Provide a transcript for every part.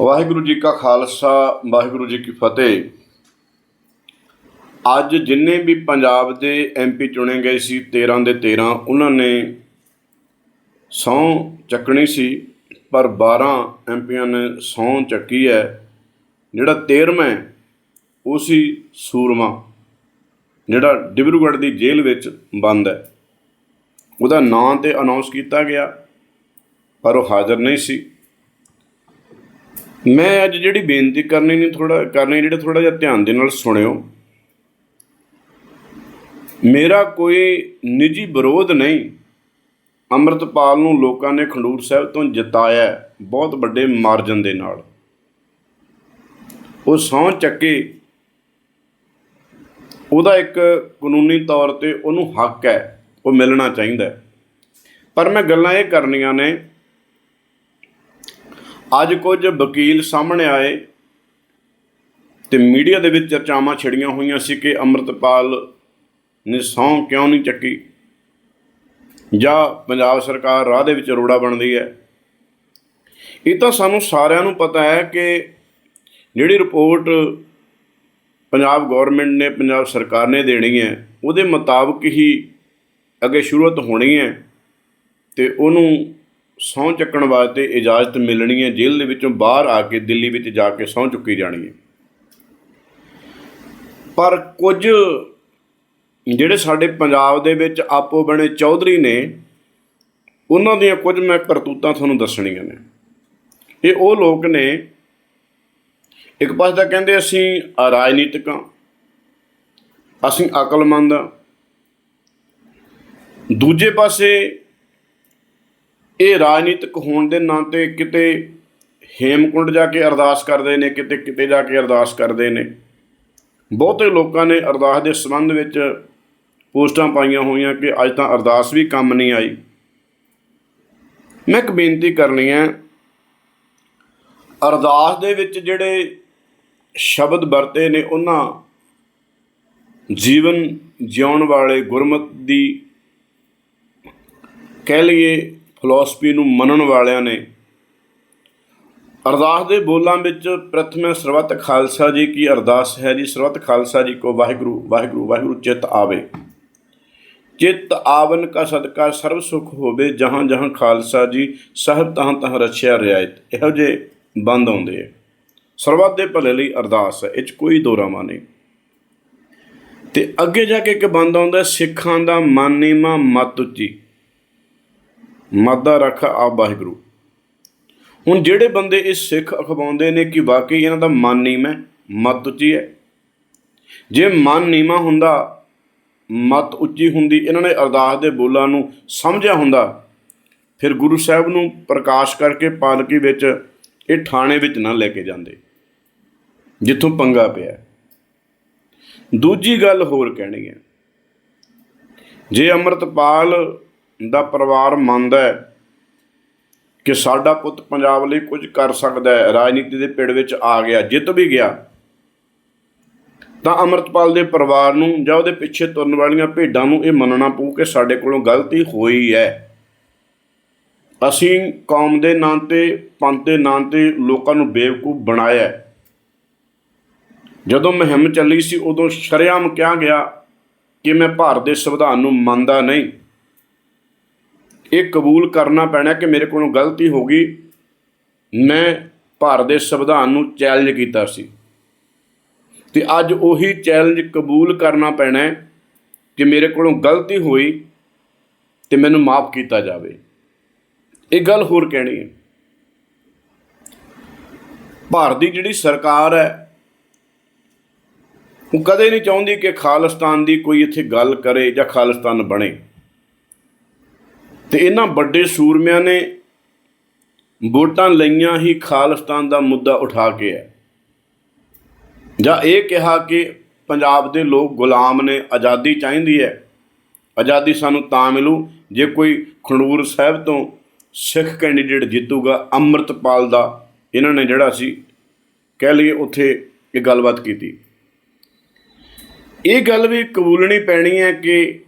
ਵਾਹਿਗੁਰੂ ਜੀ ਕਾ ਖਾਲਸਾ ਵਾਹਿਗੁਰੂ ਜੀ ਕੀ ਫਤਿਹ। ਅੱਜ ਜਿੰਨੇ ਵੀ ਪੰਜਾਬ ਦੇ ਐਮਪੀ ਚੁਣੇ ਗਏ ਸੀ 13 ਦੇ 13 ਉਹਨਾਂ ਨੇ ਸਹੁੰ ਚੱਕਣੀ ਸੀ ਪਰ 12 ਐਮਪੀਆਂ ਨੇ ਸਹੁੰ ਚੱਕੀ ਹੈ। ਜਿਹੜਾ 13ਵਾਂ ਹੈ, ਉਹ ਸੀ ਸੂਰਮਾ ਜਿਹੜਾ ਡਿਬਰੂਗੜ੍ਹ ਦੀ ਜੇਲ੍ਹ ਵਿੱਚ ਬੰਦ ਹੈ। ਉਹਦਾ ਨਾਂ ਤੇ ਅਨਾਉਂਸ ਕੀਤਾ ਗਿਆ ਪਰ ਉਹ ਹਾਜ਼ਰ ਨਹੀਂ ਸੀ। ਮੈਂ ਅੱਜ ਜਿਹੜੀ ਬੇਨਤੀ ਕਰਨੀ ਨਹੀਂ ਥੋੜਾ ਕਰਨੀ ਜਿਹੜੇ ਥੋੜਾ ਜਿਹਾ ਧਿਆਨ ਦੇ ਨਾਲ ਸੁਣਿਓ। ਮੇਰਾ ਕੋਈ ਨਿੱਜੀ ਵਿਰੋਧ ਨਹੀਂ। ਅੰਮ੍ਰਿਤਪਾਲ ਨੂੰ ਲੋਕਾਂ ਨੇ ਖੰਡੂਰ ਸਾਹਿਬ ਤੋਂ ਜਿਤਾਇਆ ਬਹੁਤ ਵੱਡੇ ਮਾਰਜਨ ਦੇ ਨਾਲ। ਉਹ ਸਹੁੰ ਚੱਕੇ, ਉਹਦਾ ਇੱਕ ਕਾਨੂੰਨੀ ਤੌਰ ਤੇ ਉਹਨੂੰ ਹੱਕ ਹੈ, ਉਹ ਮਿਲਣਾ ਚਾਹੀਦਾ ਪਰ ਮੈਂ ਗੱਲਾਂ ਇਹ ਕਰਨੀਆਂ ਨੇ ਅੱਜ ਕੁਝ ਵਕੀਲ ਸਾਹਮਣੇ ਆਏ ਤੇ ਮੀਡੀਆ ਦੇ ਵਿੱਚ ਚਰਚਾਵਾਂ ਛਿੜੀਆਂ ਹੋਈਆਂ ਸੀ ਕਿ ਅੰਮ੍ਰਿਤਪਾਲ ਨੇ ਸਹੁੰ ਕਿਉਂ ਨਹੀਂ ਚੱਕੀ? ਜਾਂ ਪੰਜਾਬ ਸਰਕਾਰ ਰਾਹ ਦੇ ਵਿੱਚ ਰੋੜਾ ਬਣਦੀ ਹੈ? ਇਹ ਤਾਂ ਸਾਨੂੰ ਸਾਰਿਆਂ ਨੂੰ ਪਤਾ ਹੈ ਕਿ ਜਿਹੜੀ ਰਿਪੋਰਟ ਪੰਜਾਬ ਗਵਰਨਮੈਂਟ ਨੇ, ਪੰਜਾਬ ਸਰਕਾਰ ਨੇ ਦੇਣੀ ਹੈ, ਉਹਦੇ ਮੁਤਾਬਕ ਹੀ ਅੱਗੇ ਸ਼ੁਰੂਆਤ ਹੋਣੀ ਹੈ ਤੇ ਉਹਨੂੰ ਸਹੁੰ ਚੱਕਣ ਵਾਸਤੇ ਇਜਾਜ਼ਤ ਮਿਲਣੀ ਹੈ, ਜੇਲ੍ਹ ਦੇ ਵਿੱਚੋਂ ਬਾਹਰ ਆ ਕੇ ਦਿੱਲੀ ਵਿੱਚ ਜਾ ਕੇ ਸਹੁੰ ਚੁੱਕੀ ਜਾਣੀ ਹੈ। ਪਰ ਕੁਝ ਜਿਹੜੇ ਸਾਡੇ ਪੰਜਾਬ ਦੇ ਵਿੱਚ ਆਪੋ ਬਣੇ ਚੌਧਰੀ ਨੇ, ਉਹਨਾਂ ਦੀਆਂ ਕੁਝ ਮੈਂ ਕਰਤੂਤਾਂ ਤੁਹਾਨੂੰ ਦੱਸਣੀਆਂ ਨੇ। ਇਹ ਉਹ ਲੋਕ ਨੇ, ਇੱਕ ਪਾਸੇ ਤਾਂ ਕਹਿੰਦੇ ਅਸੀਂ ਰਾਜਨੀਤਿਕ ਹਾਂ, ਅਸੀਂ ਅਕਲਮੰਦ ਹਾਂ। ਦੂਜੇ ਪਾਸੇ ਇਹ ਰਾਜਨੀਤਿਕ ਹੋਣ ਦੇ ਨਾਂ ਤੇ ਕਿਤੇ ਹੇਮਕੁੰਡ ਜਾ ਕੇ ਅਰਦਾਸ ਕਰਦੇ ਨੇ, ਕਿਤੇ ਕਿਤੇ ਜਾ ਕੇ ਅਰਦਾਸ ਕਰਦੇ ਨੇ। ਬਹੁਤੇ ਲੋਕਾਂ ਨੇ ਅਰਦਾਸ ਦੇ ਸੰਬੰਧ ਵਿੱਚ ਪੋਸਟਾਂ ਪਾਈਆਂ ਹੋਈਆਂ ਕਿ ਅੱਜ ਤਾਂ ਅਰਦਾਸ ਵੀ ਕੰਮ ਨਹੀਂ ਆਈ। ਮੈਂ ਇੱਕ ਬੇਨਤੀ ਕਰਨੀ ਹੈ, ਅਰਦਾਸ ਦੇ ਵਿੱਚ ਜਿਹੜੇ ਸ਼ਬਦ ਵਰਤੇ ਨੇ, ਉਹਨਾਂ ਜੀਵਨ ਜਿਉਣ ਵਾਲੇ ਗੁਰਮਤ ਦੀ ਕਹਿ ਲਈਏ ਫਿਲਾਸਫੀ ਨੂੰ ਮੰਨਣ ਵਾਲਿਆਂ ਨੇ ਅਰਦਾਸ ਦੇ ਬੋਲਾਂ ਵਿੱਚ ਪ੍ਰਥਮੇ ਸਰਬੱਤ ਖਾਲਸਾ ਜੀ ਕੀ ਅਰਦਾਸ ਹੈ ਜੀ। ਸਰਬੱਤ ਖਾਲਸਾ ਜੀ ਕੋ ਵਾਹਿਗੁਰੂ ਵਾਹਿਗੁਰੂ ਵਾਹਿਗੁਰੂ, ਚਿਤ ਆਵੇ। ਚਿਤ ਆਵਨ ਕਾ ਸਦਕਾ ਸਰਬ ਸੁਖ ਹੋਵੇ, ਜਹਾਂ ਜਹਾਂ ਖਾਲਸਾ ਜੀ ਸਹਿਬ ਤਹਾਂ ਤਹਾਂ ਰਛਿਆ ਰਿਆਇਤ। ਇਹੋ ਜੇ ਬੰਦ ਆਉਂਦੇ ਆ। ਸਰਬੱਤ ਦੇ ਭਲੇ ਲਈ ਅਰਦਾਸ ਹੈ, ਇਹ 'ਚ ਕੋਈ ਦੋਰਾਮਾ ਨਹੀਂ। ਤੇ ਅੱਗੇ ਜਾ ਕੇ ਇੱਕ ਬੰਦ ਆਉਂਦਾ ਸਿੱਖਾਂ ਦਾ ਮਨ ਮਤ ਉੱਚੀ ਮਾਦਾ ਰੱਖ ਆ ਵਾਹਿਗੁਰੂ। ਹੁਣ ਜਿਹੜੇ ਬੰਦੇ ਇਹ ਸਿੱਖ ਅਖਵਾਉਂਦੇ ਨੇ ਕਿ ਵਾਕਈ ਇਹਨਾਂ ਦਾ ਮਨ ਨੀਵਾਂ ਹੈ, ਮਤ ਉੱਚੀ ਹੈ। ਜੇ ਮਨ ਨੀਵਾਂ ਹੁੰਦਾ, ਮਤ ਉੱਚੀ ਹੁੰਦੀ, ਇਹਨਾਂ ਨੇ ਅਰਦਾਸ ਦੇ ਬੋਲਾਂ ਨੂੰ ਸਮਝਿਆ ਹੁੰਦਾ, ਫਿਰ ਗੁਰੂ ਸਾਹਿਬ ਨੂੰ ਪ੍ਰਕਾਸ਼ ਕਰਕੇ ਪਾਲਕੀ ਵਿੱਚ ਇਹ ਥਾਣੇ ਵਿੱਚ ਨਾ ਲੈ ਕੇ ਜਾਂਦੇ, ਜਿੱਥੋਂ ਪੰਗਾ ਪਿਆ। ਦੂਜੀ ਗੱਲ ਹੋਰ ਕਹਿਣੀ ਹੈ, ਜੇ ਅੰਮ੍ਰਿਤਪਾਲ ਦਾ ਪਰਿਵਾਰ ਮੰਨਦਾ ਹੈ ਕਿ ਸਾਡਾ ਪੁੱਤ ਪੰਜਾਬ ਲਈ ਕੁਝ ਕਰ ਸਕਦਾ ਹੈ। ਰਾਜਨੀਤੀ ਦੇ ਪਿੜ ਵਿੱਚ ਆ ਗਿਆ, ਜਿੱਤ ਵੀ ਗਿਆ। ਤਾਂ ਅਮਰਤਪਾਲ ਦੇ ਪਰਿਵਾਰ ਨੂੰ ਜਾਂ ਉਹਦੇ ਪਿੱਛੇ ਤੁਰਨ ਵਾਲੀਆਂ ਭੇਡਾਂ ਨੂੰ ਇਹ ਮੰਨਣਾ ਪਊ ਕਿ ਸਾਡੇ ਕੋਲੋਂ ਗਲਤੀ ਹੋਈ ਹੈ। ਅਸੀਂ ਕੌਮ ਦੇ ਨਾਂ ਤੇ, ਪੰਥ ਦੇ ਨਾਂ ਤੇ ਲੋਕਾਂ ਨੂੰ ਬੇਵਕੂਫ ਬਣਾਇਆ ਜਦੋਂ ਮੁਹਿੰਮ ਚੱਲੀ ਸੀ, ਉਦੋਂ ਸ਼ਰੇਆਮ ਕਿਹਾ ਗਿਆ ਕਿ ਮੈਂ ਭਾਰਤ ਦੇ ਸੰਵਿਧਾਨ ਨੂੰ ਮੰਨਦਾ ਨਹੀਂ। ਇਹ ਕਬੂਲ ਕਰਨਾ ਪੈਣਾ ਕਿ ਮੇਰੇ ਕੋਲੋਂ ਗਲਤੀ ਹੋ ਗਈ। ਮੈਂ ਭਾਰਤ ਦੇ ਸੰਵਿਧਾਨ ਨੂੰ ਚੈਲੰਜ ਕੀਤਾ ਸੀ। ਤੇ ਅੱਜ ਉਹੀ ਚੈਲੰਜ ਕਬੂਲ ਕਰਨਾ ਪੈਣਾ ਹੈ ਕਿ ਮੇਰੇ ਕੋਲੋਂ ਗਲਤੀ ਹੋਈ ਤੇ ਮੈਨੂੰ ਮਾਫ ਕੀਤਾ ਜਾਵੇ। ਇਹ ਗੱਲ ਹੋਰ ਕਹਿਣੀ ਹੈ। ਭਾਰਤ ਦੀ ਜਿਹੜੀ ਸਰਕਾਰ ਹੈ, ਉਹ ਕਦੇ ਨਹੀਂ ਚਾਹੁੰਦੀ ਕਿ ਖਾਲਿਸਤਾਨ ਦੀ ਕੋਈ ਇੱਥੇ ਗੱਲ ਕਰੇ ਜਾਂ ਖਾਲਿਸਤਾਨ ਬਣੇ। ਤੇ ਇਹਨਾਂ ਵੱਡੇ ਸੂਰਮਿਆਂ ਨੇ ਵੋਟਾਂ ਲਈਆਂ ਹੀ ਖਾਲਿਸਤਾਨ ਦਾ ਮੁੱਦਾ ਉਠਾ ਕੇ ਹੈ। ਜਾਂ ਇਹ ਕਿਹਾ ਕਿ ਪੰਜਾਬ ਦੇ ਲੋਕ ਗੁਲਾਮ ਨੇ ਆਜ਼ਾਦੀ ਚਾਹੀਦੀ ਹੈ। ਆਜ਼ਾਦੀ ਸਾਨੂੰ ਤਾਂ ਮਿਲੂ ਜੇ ਕੋਈ ਖੰਡੂਰ ਸਾਹਿਬ ਤੋਂ ਸਿੱਖ ਕੈਂਡੀਡੇਟ ਜਿੱਤੂਗਾ, ਅੰਮ੍ਰਿਤਪਾਲ ਦਾ, ਇਹਨਾਂ ਨੇ ਜਿਹੜਾ ਸੀ, ਕਹਿ ਲਈਏ ਉੱਥੇ ਇਹ ਗੱਲਬਾਤ ਕੀਤੀ। ਇਹ ਗੱਲ ਵੀ ਕਬੂਲਣੀ ਪੈਣੀ ਹੈ ਕਿ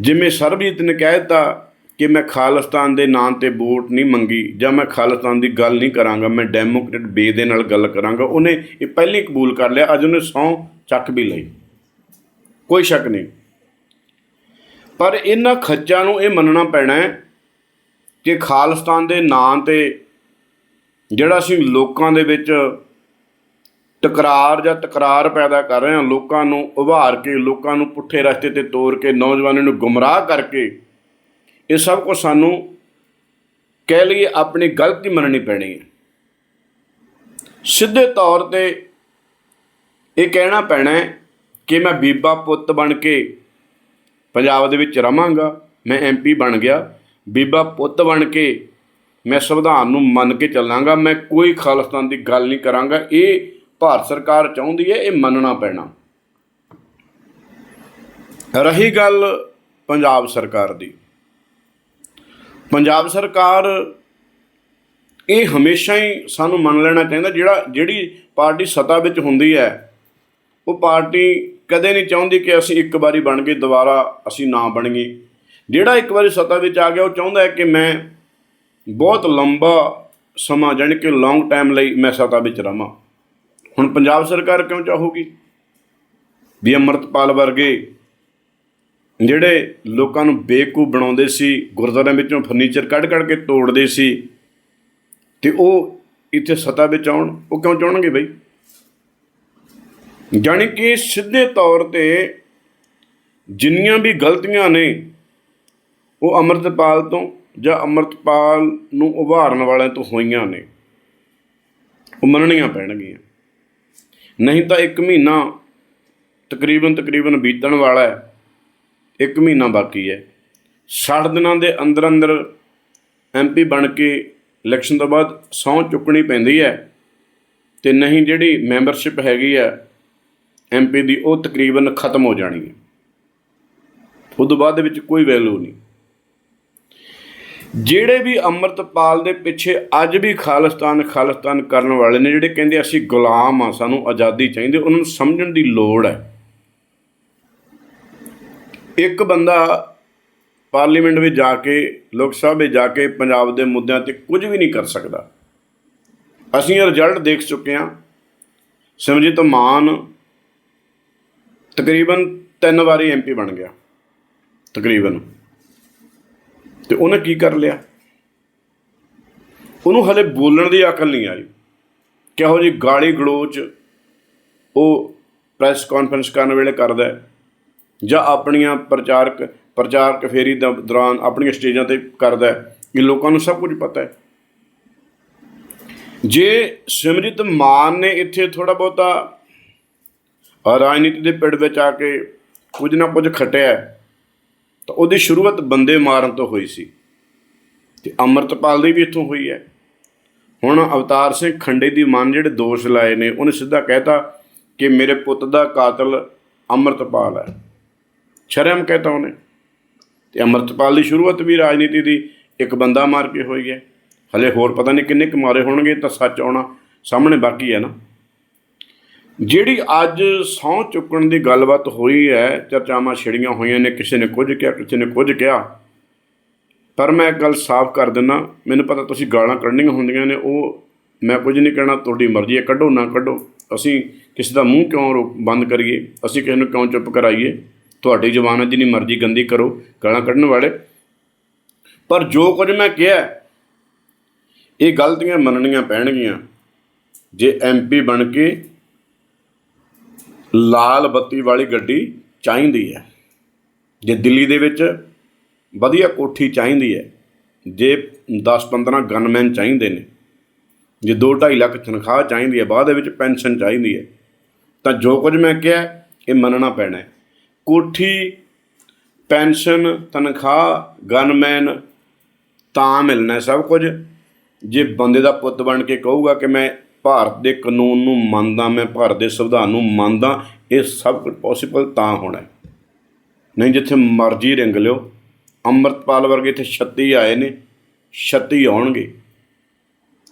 ਜਿਵੇਂ ਸਰਬਜੀਤ ਨੇ ਕਹਿ ਦਿੱਤਾ ਕਿ ਮੈਂ ਖਾਲਿਸਤਾਨ ਦੇ ਨਾਂ ਤੇ ਵੋਟ ਨਹੀਂ ਮੰਗੀ ਜਾਂ ਮੈਂ ਖਾਲਿਸਤਾਨ ਦੀ ਗੱਲ ਨਹੀਂ ਕਰਾਂਗਾ, ਮੈਂ ਡੈਮੋਕ੍ਰੇਟ ਬੇ ਦੇ ਨਾਲ ਗੱਲ ਕਰਾਂਗਾ, ਉਹਨੇ ਇਹ ਪਹਿਲਾਂ ਕਬੂਲ ਕਰ ਲਿਆ, ਅੱਜ ਉਹਨੇ ਸਹੁੰ ਚੱਕ ਵੀ ਲਈ। ਕੋਈ ਸ਼ੱਕ ਨਹੀਂ। ਪਰ ਇਹਨਾਂ ਖੱਜਾਂ ਨੂੰ ਇਹ ਮੰਨਣਾ ਪੈਣਾ ਹੈ ਕਿ ਖਾਲਿਸਤਾਨ ਦੇ ਨਾਂ ਤੇ ਜਿਹੜਾ ਅਸੀਂ ਲੋਕਾਂ ਦੇ ਵਿੱਚ ਤਕਰਾਰ ਜਾਂ ਤਕਰਾਰ ਪੈਦਾ ਕਰ ਰਹੇ ਹਾਂ, ਲੋਕਾਂ ਨੂੰ ਉਭਾਰ ਕੇ, ਲੋਕਾਂ ਨੂੰ ਪੁੱਠੇ ਰਸਤੇ ਤੇ ਤੋਰ ਕੇ, ਨੌਜਵਾਨਾਂ ਨੂੰ ਗੁੰਮਰਾਹ ਕਰਕੇ, ਇਹ ਸਭ ਕੁਝ ਸਾਨੂੰ ਕਹਿ ਲਈਏ ਆਪਣੀ ਗਲਤੀ ਮੰਨਣੀ ਪੈਣੀ ਹੈ। ਸਿੱਧੇ ਤੌਰ ਤੇ ਇਹ ਕਹਿਣਾ ਪੈਣਾ ਕਿ ਮੈਂ ਬੀਬਾ ਪੁੱਤ ਬਣ ਕੇ ਪੰਜਾਬ ਦੇ ਵਿੱਚ ਰਵਾਂਗਾ ਮੈਂ ਐਮਪੀ ਬਣ ਗਿਆ, ਬੀਬਾ ਪੁੱਤ ਬਣ ਕੇ ਮੈਂ ਸੰਵਿਧਾਨ ਨੂੰ ਮੰਨ ਕੇ ਚੱਲਾਂਗਾ, ਮੈਂ ਕੋਈ ਖਾਲਿਸਤਾਨ ਦੀ ਗੱਲ ਨਹੀਂ ਕਰਾਂਗਾ, ਇਹ ਭਾਰਤ ਸਰਕਾਰ ਚਾਹੁੰਦੀ ਹੈ ਇਹ ਮੰਨਣਾ ਪੈਣਾ। ਰਹੀ ਗੱਲ ਪੰਜਾਬ ਸਰਕਾਰ ਦੀ। ਪੰਜਾਬ ਸਰਕਾਰ ਇਹ ਹਮੇਸ਼ਾ ਹੀ ਸਾਨੂੰ ਮੰਨ ਲੈਣਾ ਚਾਹੀਦਾ, ਜਿਹੜਾ, ਜਿਹੜੀ ਪਾਰਟੀ ਸੱਤਾ ਵਿੱਚ ਹੁੰਦੀ ਹੈ, ਉਹ ਪਾਰਟੀ ਕਦੇ ਨਹੀਂ ਚਾਹੁੰਦੀ ਕਿ ਅਸੀਂ ਇੱਕ ਵਾਰੀ ਬਣ ਗਏ ਦੁਬਾਰਾ ਅਸੀਂ ਨਾ ਬਣੀਏ। ਜਿਹੜਾ ਇੱਕ ਵਾਰੀ ਸੱਤਾ ਵਿੱਚ ਆ ਗਿਆ, ਉਹ ਚਾਹੁੰਦਾ ਹੈ ਕਿ ਮੈਂ ਬਹੁਤ ਲੰਬਾ ਸਮਾਂ, ਜਾਣੀ ਕਿ ਲੌਂਗ ਟਾਈਮ ਲਈ ਮੈਂ ਸੱਤਾ ਵਿੱਚ ਰਵਾਂ। ਹੁਣ ਪੰਜਾਬ ਸਰਕਾਰ ਕਿਉਂ ਚਾਹੂਗੀ? ਵੀ ਅੰਮ੍ਰਿਤਪਾਲ ਵਰਗੇ ਜਿਹੜੇ ਲੋਕਾਂ ਨੂੰ ਬੇਕੂਫ ਬਣਾਉਂਦੇ ਸੀ, ਗੁਰਦੁਆਰਿਆਂ ਵਿੱਚੋਂ ਫਰਨੀਚਰ ਕੱਢ ਕੱਢ ਕੇ ਤੋੜਦੇ ਸੀ, ਤੇ ਉਹ ਇੱਥੇ ਸੱਤਾ ਵਿੱਚ ਆਉਣ, ਉਹ ਕਿਉਂ ਚਾਹਣਗੇ ਬਈ? ਜਾਣੀ ਕਿ ਸਿੱਧੇ ਤੌਰ ਤੇ ਜਿੰਨੀਆਂ ਵੀ ਗਲਤੀਆਂ ਨੇ, ਉਹ ਅੰਮ੍ਰਿਤਪਾਲ ਤੋਂ ਜਾਂ ਅੰਮ੍ਰਿਤਪਾਲ ਨੂੰ ਉਭਾਰਨ ਵਾਲਿਆਂ ਤੋਂ ਹੋਈਆਂ ਨੇ, ਉਹ ਮੰਨਣੀਆਂ ਪੈਣਗੀਆਂ। ਨਹੀਂ ਤਾਂ ਇੱਕ ਮਹੀਨਾ ਤਕਰੀਬਨ ਤਕਰੀਬਨ ਬੀਤਣ ਵਾਲਾ ਹੈ। ਇੱਕ ਮਹੀਨਾ ਬਾਕੀ ਹੈ। 60 ਦਿਨਾਂ ਦੇ ਅੰਦਰ ਅੰਦਰ ਐਮਪੀ ਬਣ ਕੇ ਇਲੈਕਸ਼ਨ ਤੋਂ ਬਾਅਦ ਸਹੁੰ ਚੁੱਕਣੀ ਪੈਂਦੀ ਹੈ ਤੇ ਨਹੀਂ ਜਿਹੜੀ ਮੈਂਬਰਸ਼ਿਪ ਹੈਗੀ ਹੈ ਐਮਪੀ ਦੀ, ਉਹ ਤਕਰੀਬਨ ਖਤਮ ਹੋ ਜਾਣੀ ਹੈ। ਉਸ ਤੋਂ ਬਾਅਦ ਦੇ ਵਿੱਚ ਕੋਈ ਵੈਲਿਊ ਨਹੀਂ। ਜਿਹੜੇ ਵੀ ਅੰਮ੍ਰਿਤਪਾਲ ਦੇ ਪਿੱਛੇ ਅੱਜ ਵੀ ਖਾਲਿਸਤਾਨ ਖਾਲਿਸਤਾਨ ਕਰਨ ਵਾਲੇ ਨੇ, ਜਿਹੜੇ ਕਹਿੰਦੇ ਅਸੀਂ ਗੁਲਾਮ ਆ ਸਾਨੂੰ ਆਜ਼ਾਦੀ ਚਾਹੀਦੀ, ਉਹਨਾਂ ਨੂੰ ਸਮਝਣ ਦੀ ਲੋੜ ਹੈ। ਇੱਕ ਬੰਦਾ ਪਾਰਲੀਮੈਂਟ ਵਿੱਚ ਜਾ ਕੇ, ਲੋਕ ਸਭਾ ਵਿੱਚ ਜਾ ਕੇ ਪੰਜਾਬ ਦੇ ਮੁੱਦਿਆਂ ਤੇ ਕੁਝ ਵੀ ਨਹੀਂ ਕਰ ਸਕਦਾ। ਅਸੀਂ ਇਹ ਰਿਜ਼ਲਟ ਦੇਖ ਚੁੱਕੇ ਹਾਂ। ਸਿਮਰਜੀਤ ਮਾਨ ਤਕਰੀਬਨ ਤਿੰਨ ਵਾਰੀ ਐਮਪੀ ਬਣ ਗਿਆ। ਤਕਰੀਬਨ। ਤੇ ਉਹਨੇ ਕੀ ਕਰ ਲਿਆ? ਉਹਨੂੰ ਹਲੇ ਬੋਲਣ ਦੀ ਅਕਲ ਨਹੀਂ ਆਈ। ਕਿਹੋ ਜੀ ਗਾਲੀ ਗਲੋਚ ਉਹ ਪ੍ਰੈਸ ਕਾਨਫਰੰਸ ਕਰਨ ਵੇਲੇ ਕਰਦਾ ਹੈ ਜਾਂ ਆਪਣੀਆਂ ਪ੍ਰਚਾਰਕ ਪ੍ਰਚਾਰਕ ਫੇਰੀ ਦੇ, ਦੌਰਾਨ ਆਪਣੀਆਂ ਸਟੇਜਾਂ ਤੇ ਕਰਦਾ ਹੈ। ਇਹ ਲੋਕਾਂ ਨੂੰ ਸਭ ਕੁਝ ਪਤਾ ਹੈ। ਜੇ ਸਿਮਰਿਤ ਮਾਨ ਨੇ ਇੱਥੇ ਥੋੜਾ ਬਹੁਤਾ ਰਾਜਨੀਤੀ ਦੇ ਪਿੜ ਵਿੱਚ ਆ ਕੇ ਕੁਝ ਨਾ ਕੁਝ ਖਟਿਆ ਤਾਂ ਉਹਦੀ ਸ਼ੁਰੂਆਤ ਬੰਦੇ ਮਾਰਨ ਤੋਂ ਹੋਈ ਸੀ। ਤੇ ਅੰਮ੍ਰਿਤਪਾਲ ਦੀ ਵੀ ਇੱਥੋਂ ਹੋਈ ਹੈ। ਹੁਣ ਅਵਤਾਰ ਸਿੰਘ ਖੰਡੇ ਦੀ ਮਨ ਜਿਹੜੇ ਦੋਸ਼ ਲਾਏ ਨੇ, ਉਹਨੇ ਸਿੱਧਾ ਕਹਿਤਾ ਕਿ ਮੇਰੇ ਪੁੱਤ ਦਾ ਕਾਤਲ ਅੰਮ੍ਰਿਤਪਾਲ ਹੈ। ਸ਼ਰਮ ਕਹਿਤਾ ਉਹਨੇ। ਤੇ ਅੰਮ੍ਰਿਤਪਾਲ ਦੀ ਸ਼ੁਰੂਆਤ ਵੀ ਰਾਜਨੀਤੀ ਦੀ ਇੱਕ ਬੰਦਾ ਮਾਰ ਕੇ ਹੋਈ ਹੈ। ਹਲੇ ਹੋਰ ਪਤਾ ਨਹੀਂ ਕਿੰਨੇ ਕੁ ਮਾਰੇ ਹੋਣਗੇ ਤਾਂ ਸੱਚ ਆਉਣਾ ਸਾਹਮਣੇ ਬਾਕੀ ਹੈ ਨਾ। ਜਿਹੜੀ ਅੱਜ ਸਹੁੰ ਚੁੱਕਣ ਦੀ ਗੱਲਬਾਤ ਹੋਈ ਹੈ, ਚਰਚਾਵਾਂ ਛਿੜੀਆਂ ਹੋਈਆਂ ਨੇ, ਕਿਸੇ ਨੇ ਕੁਝ ਕਿਹਾ, ਕਿਸੇ ਨੇ ਕੁਝ ਕਿਹਾ, ਪਰ ਮੈਂ ਇੱਕ ਗੱਲ ਸਾਫ਼ ਕਰ ਦਿੰਦਾ, ਮੈਨੂੰ ਪਤਾ ਤੁਸੀਂ ਗਾਲਾਂ ਕੱਢਣੀਆਂ ਹੁੰਦੀਆਂ ਨੇ, ਉਹ ਮੈਂ ਕੁਝ ਨਹੀਂ ਕਹਿਣਾ, ਤੁਹਾਡੀ ਮਰਜ਼ੀ ਹੈ, ਕੱਢੋ ਨਾ ਕੱਢੋ, ਅਸੀਂ ਕਿਸੇ ਦਾ ਮੂੰਹ ਕਿਉਂ ਰੋ- ਬੰਦ ਕਰੀਏ, ਅਸੀਂ ਕਿਸੇ ਨੂੰ ਕਿਉਂ ਚੁੱਪ ਕਰਾਈਏ, ਤੁਹਾਡੀ ਜ਼ੁਬਾਨ ਹੈ, ਜਿੰਨੀ ਮਰਜ਼ੀ ਗੰਦੀ ਕਰੋ, ਗਾਲਾਂ ਕੱਢਣ ਵਾਲੇ। ਪਰ ਜੋ ਕੁਝ ਮੈਂ ਕਿਹਾ, ਇਹ ਗਲਤੀਆਂ ਮੰਨਣੀਆਂ ਪੈਣਗੀਆਂ, ਜੇ ਐਮਪੀ ਬਣ ਕੇ ਲਾਲ ਬੱਤੀ ਵਾਲੀ ਗੱਡੀ ਚਾਹੀਦੀ ਹੈ। ਜੇ ਦਿੱਲੀ ਦੇ ਵਿੱਚ ਵਧੀਆ ਕੋਠੀ ਚਾਹੀਦੀ ਹੈ, ਜੇ 10-15 ਗਨਮੈਨ ਚਾਹੀਦੇ ਨੇ, ਜੇ 2.5 ਲੱਖ ਤਨਖਾਹ ਚਾਹੀਦੀ ਹੈ, ਬਾਅਦ ਦੇ ਵਿੱਚ ਪੈਨਸ਼ਨ ਚਾਹੀਦੀ ਹੈ, ਤਾਂ ਜੋ ਕੁਝ ਮੈਂ ਕਿਹਾ, ਇਹ ਮੰਨਣਾ ਪੈਣਾ ਹੈ। ਕੋਠੀ, ਪੈਨਸ਼ਨ, ਤਨਖਾਹ ਗਨਮੈਨ ਤਾਂ ਮਿਲਣਾ ਸਭ ਕੁਝ। ਜੇ ਬੰਦੇ ਦਾ ਪੁੱਤ ਬਣ ਕੇ ਕਹੂਗਾ ਕਿ ਮੈਂ ਭਾਰਤ ਦੇ ਕਾਨੂੰਨ ਨੂੰ ਮੰਨਦਾ, ਮੈਂ ਭਾਰਤ ਦੇ ਸੰਵਿਧਾਨ ਨੂੰ ਮੰਨਦਾ, ਇਹ ਸਭ ਕੁਝ ਪੋਸੀਬਲ ਤਾਂ ਹੋਣਾ ਨਹੀਂ ਜਿੱਥੇ ਮਰਜ਼ੀ ਰਿੰਗ ਲਿਓ। ਅੰਮ੍ਰਿਤਪਾਲ ਵਰਗੇ ਇੱਥੇ 36 ਆਏ ਨੇ 36 ਆਉਣਗੇ।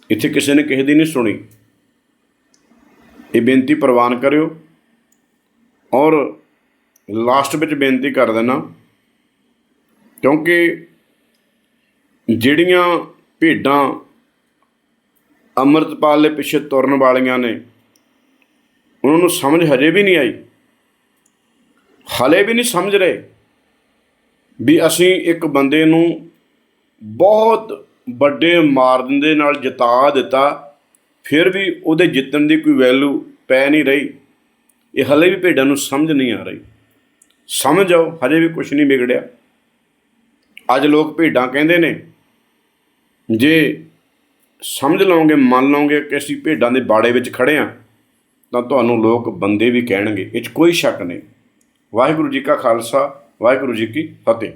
ਇੱਥੇ ਕਿਸੇ ਨੇ ਕਿਸੇ ਦੀ ਨਹੀਂ ਸੁਣੀ। ਇਹ ਬੇਨਤੀ ਪ੍ਰਵਾਨ ਕਰਿਓ। ਔਰ ਲਾਸਟ ਵਿੱਚ ਬੇਨਤੀ ਕਰ ਦੇਣਾ ਕਿਉਂਕਿ ਜਿਹੜੀਆਂ ਭੇਡਾਂ ਅੰਮ੍ਰਿਤਪਾਲ ਦੇ ਪਿੱਛੇ ਤੁਰਨ ਵਾਲੀਆਂ ਨੇ। ਉਹਨਾਂ ਨੂੰ ਸਮਝ ਹਜੇ ਵੀ ਨਹੀਂ ਆਈ। ਹਲੇ ਵੀ ਨਹੀਂ ਸਮਝ ਰਹੇ ਵੀ ਅਸੀਂ ਇੱਕ ਬੰਦੇ ਨੂੰ ਬਹੁਤ ਵੱਡੇ ਮਾਰਨ ਦੇ ਨਾਲ ਜਿਤਾ ਦਿੱਤਾ, ਫਿਰ ਵੀ ਉਹਦੇ ਜਿੱਤਣ ਦੀ ਕੋਈ ਵੈਲਿਊ ਪੈ ਨਹੀਂ ਰਹੀ। ਇਹ ਹਲੇ ਵੀ ਭੇਡਾਂ ਨੂੰ ਸਮਝ ਨਹੀਂ ਆ ਰਹੀ। ਸਮਝ ਆਓ ਹਜੇ ਵੀ ਕੁਝ ਨਹੀਂ ਵਿਗੜਿਆ। ਅੱਜ ਲੋਕ ਭੇਡਾਂ ਕਹਿੰਦੇ ਨੇ, ਜੇ ਸਮਝ ਲਓਗੇ, ਮੰਨ ਲਓਗੇ ਕਿ ਅਸੀਂ ਭੇਡਾਂ ਦੇ ਬਾੜੇ ਵਿੱਚ ਖੜੇ ਆ, ਤਾਂ ਤੁਹਾਨੂੰ ਲੋਕ ਬੰਦੇ ਵੀ ਕਹਿਣਗੇ, ਇਹ 'ਚ ਕੋਈ ਸ਼ੱਕ ਨਹੀਂ। ਵਾਹਿਗੁਰੂ ਜੀ ਕਾ ਖਾਲਸਾ, ਵਾਹਿਗੁਰੂ ਜੀ ਕੀ ਫਤਿਹ।